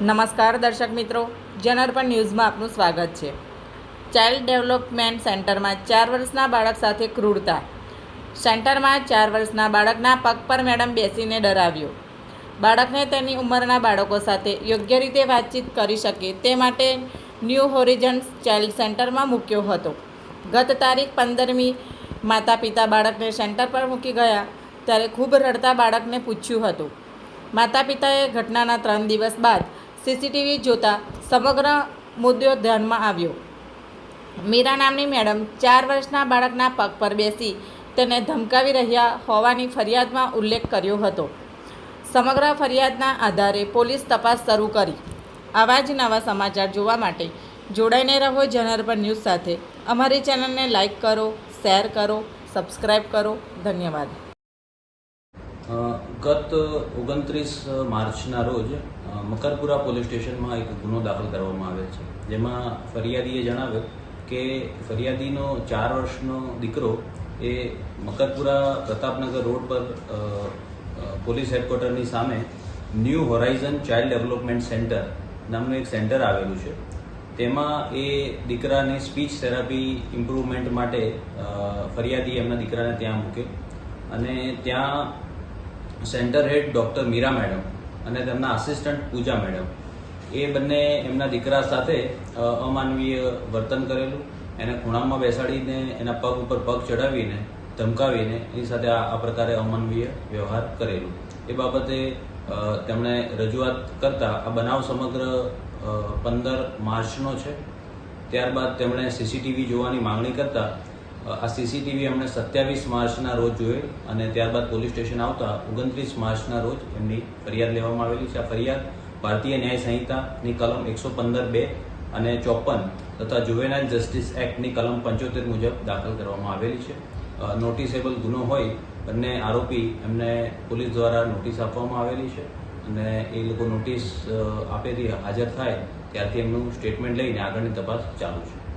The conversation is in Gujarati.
નમસ્કાર દર્શક મિત્રો, જનરપણ ન્યૂઝમાં આપનું સ્વાગત છે. ચાઇલ્ડ ડેવલપમેન્ટ સેન્ટરમાં ચાર વર્ષના બાળક સાથે ક્રૂરતા. સેન્ટરમાં ચાર વર્ષના બાળકના પગ પર મેડમ બેસીને ડરાવ્યો. બાળકને તેની ઉંમરના બાળકો સાથે યોગ્ય રીતે વાતચીત કરી શકે તે માટે ન્યૂ હોરિઝન્સ ચાઇલ્ડ સેન્ટરમાં મૂક્યો હતો. ગત તારીખ પંદરમી માતા પિતા બાળકને સેન્ટર પર મૂકી ગયા ત્યારે ખૂબ રડતા બાળકને પૂછ્યું હતું. માતા પિતાએ ઘટનાના ત્રણ દિવસ બાદ સીસીટીવી જોતા સમગ્ર મુદ્દો ધ્યાનમાં આવ્યો. મીરા નામની મેડમ ચાર વર્ષના બાળકના પગ પર બેસી તેને ધમકાવી રહ્યા હોવાની ફરિયાદમાં ઉલ્લેખ કર્યો હતો. સમગ્ર ફરિયાદના આધારે પોલીસ તપાસ શરૂ કરી. આવા જ નવા સમાચાર જોવા માટે જોડાઈને રહો જનાર્પણ ન્યૂઝ સાથે. અમારી ચેનલને લાઇક કરો, શેર કરો સબસ્ક્રાઈબ કરો. ધન્યવાદ. ગત ઓગણત્રીસ માર્ચના રોજ મકરપુરા પોલીસ સ્ટેશનમાં એક ગુનો દાખલ કરવામાં આવેલ છે. જેમાં ફરિયાદીએ જણાવ્યું કે ફરિયાદીનો ચાર વર્ષનો દીકરો એ મકરપુરા પ્રતાપનગર રોડ પર પોલીસ હેડક્વાર્ટરની સામે new horizon child development centre નામનું એક સેન્ટર આવેલું છે. તેમાં એ દીકરાની સ્પીચ થેરાપી ઇમ્પ્રુવમેન્ટ માટે ફરિયાદી એમના દીકરાને ત્યાં મૂકે અને ત્યાં centre head doctor Meera madam અને તેમના આસિસ્ટન્ટ પૂજા મેડમ. એ બંને એમના દીકરા સાથે અમાનવીય વર્તન કરેલું. એને ખૂણામાં બેસાડીને, એના પગ ઉપર પગ ચડાવીને ધમકાવીને, એની સાથે આ પ્રકારે અમાનવીય વ્યવહાર કરેલું. એ બાબતે તેમણે રજૂઆત કરતા આ બનાવ સમગ્ર પંદર માર્ચનો છે. ત્યારબાદ તેમણે સીસીટીવી જોવાની માંગણી કરતા આ સીસીટીવી અમને સત્યાવીસ માર્ચના રોજ જોઈ અને ત્યારબાદ પોલીસ સ્ટેશન આવતા ઓગણત્રીસ માર્ચના રોજ એમની ફરિયાદ લેવામાં આવેલી છે. આ ફરિયાદ ભારતીય ન્યાય સંહિતાની કલમ એકસો પંદર બે અને ચોપન તથા જુવેનાઇલ જસ્ટિસ એક્ટની કલમ પંચોતેર મુજબ દાખલ કરવામાં આવેલી છે. નોટિસેબલ ગુનો હોય બંને આરોપી એમને પોલીસ દ્વારા નોટિસ આપવામાં આવેલી છે અને એ લોકો નોટિસ આપેલી હાજર થાય ત્યારથી એમનું સ્ટેટમેન્ટ લઈને આગળની તપાસ ચાલુ છે.